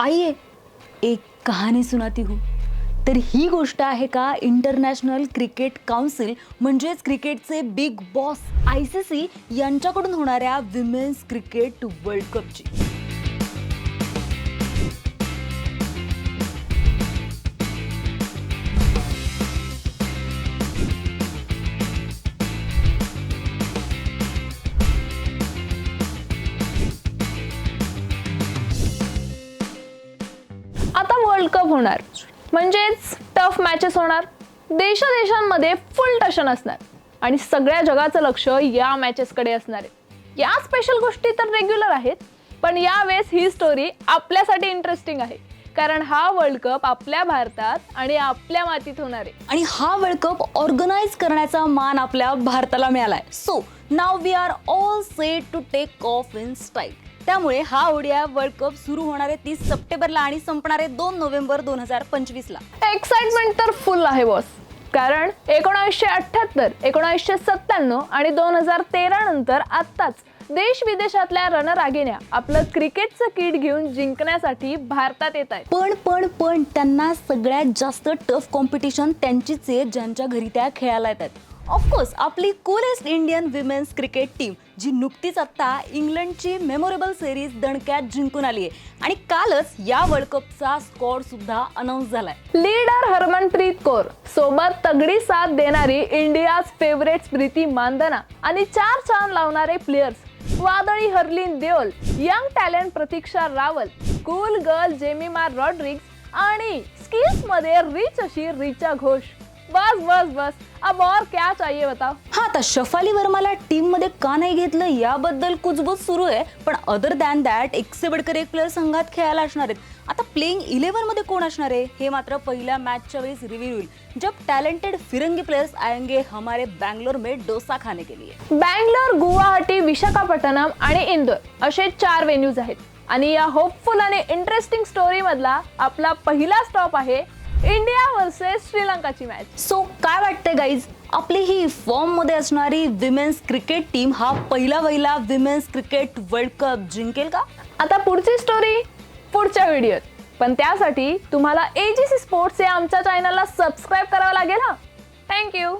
आइए एक कहाणी सुनाती हूँ. तर ही गोष्ट आहे का? इंटरनॅशनल क्रिकेट काउन्सिल म्हणजेच क्रिकेटचे big boss I C C यांच्याकडून होणाऱ्या विमेन्स क्रिकेट वर्ल्ड कपची आता वर्ल्ड कप होणार. म्हणजेच टफ मॅचेस होणार. देशादेशांमध्ये फुल टशन असणार. आणि सगळ्या जगाचं लक्ष या मॅचेसकडे असणार आहे. या स्पेशल गोष्टी तर रेग्युलर आहेत पण यावेळेस ही स्टोरी आपल्यासाठी इंटरेस्टिंग आहे. कारण हा वर्ल्ड कप आपल्या भारतात आणि आपल्या मातीत होणार आहे. आणि हा वर्ल्ड कप ऑर्गनाईज करण्याचा मान आपल्या भारताला मिळालाय. So now we are all set to take off in style त्यामुळे हा ओडिया वर्ल्ड कप सुरू होणार तीस सप्टेंबरला आणि संपणार दोन नोव्हेंबर दोन हजार पंचवीसला. एक्साइटमेंट तर फुल आहे बॉस कारण एकोणावीसशे अठ्ठ्याहत्तर एकोणावीसशे सत्त्याण्णव आणि दोन हजार तेरा नंतर आत्ताच देश विदेशातल्या रणरागिण्या आपलं क्रिकेटचं किट घेऊन जिंकण्यासाठी भारतात येत आहेत. पण पण पण त्यांना सगळ्यात जास्त टफ कॉम्पिटिशन त्यांचीच आहे ज्यांच्या घरी त्या खेळायला येतात ऑफकोर्स आपली coolest Indian women's cricket team जी नुकतीच आत्ता इंग्लंडची मेमोरेबल सिरीज दणक्यात जिंकून आली आहे आणि कालच या वर्ल्ड कपचा स्कॉड सुद्धा अनाऊन्स झालाय. लीडर हरमनप्रीत कौर सोबत तगडी साथ देणारी इंडियाज फेवरेट प्रीती मानधना आणि चार चान लावणारे प्लेयर्स वादळी Harleen Deol young talent Pratiksha Rawal cool girl Jemimah Rodrigues आणि स्किल्समध्ये रिच अशी रिचा घोष. बस बस बस. अब और क्या चाहिए बताओ? हा आता शफाली वर्माला टीममध्ये का नाही घेतलं याबद्दल कुजबूज सुरू आहे. पण अदर दॅन दॅट एक से बडकर एक प्लेअर संघात खेळायला असणार आहेत. आता प्लेइंग इलेव्हनमध्ये कोण असणार आहे? हे मात्र पहिल्या मॅचच्या वेळेस रिव्ह्यू होईल. जब टॅलेंटेड फिरंगी प्लेयर्स आएंगे हमारे बैंगलोर में डोसा खाने के लिए. बँगलोर गुवाहाटी विशाखापट्टणम आणि इंदोर असे चार वेन्यूज आहेत. आणि या होपफुल आणि इंटरेस्टिंग स्टोरी मधला आपला पहिला स्टॉप आहे इंडिया वर्सेस श्रीलंकाची मॅच सो काय वाटतंय गाईज आपली ही फॉर्ममध्ये असणारी विमेन्स क्रिकेट टीम हा पहिला पहिला विमेन्स क्रिकेट वर्ल्ड कप जिंकेल का? आता पुढची स्टोरी पुढच्या व्हिडिओत पण त्यासाठी तुम्हाला एजीसी स्पोर्ट्स या आमच्या चॅनलला सबस्क्राईब करावं लागेल हा. थँक्यू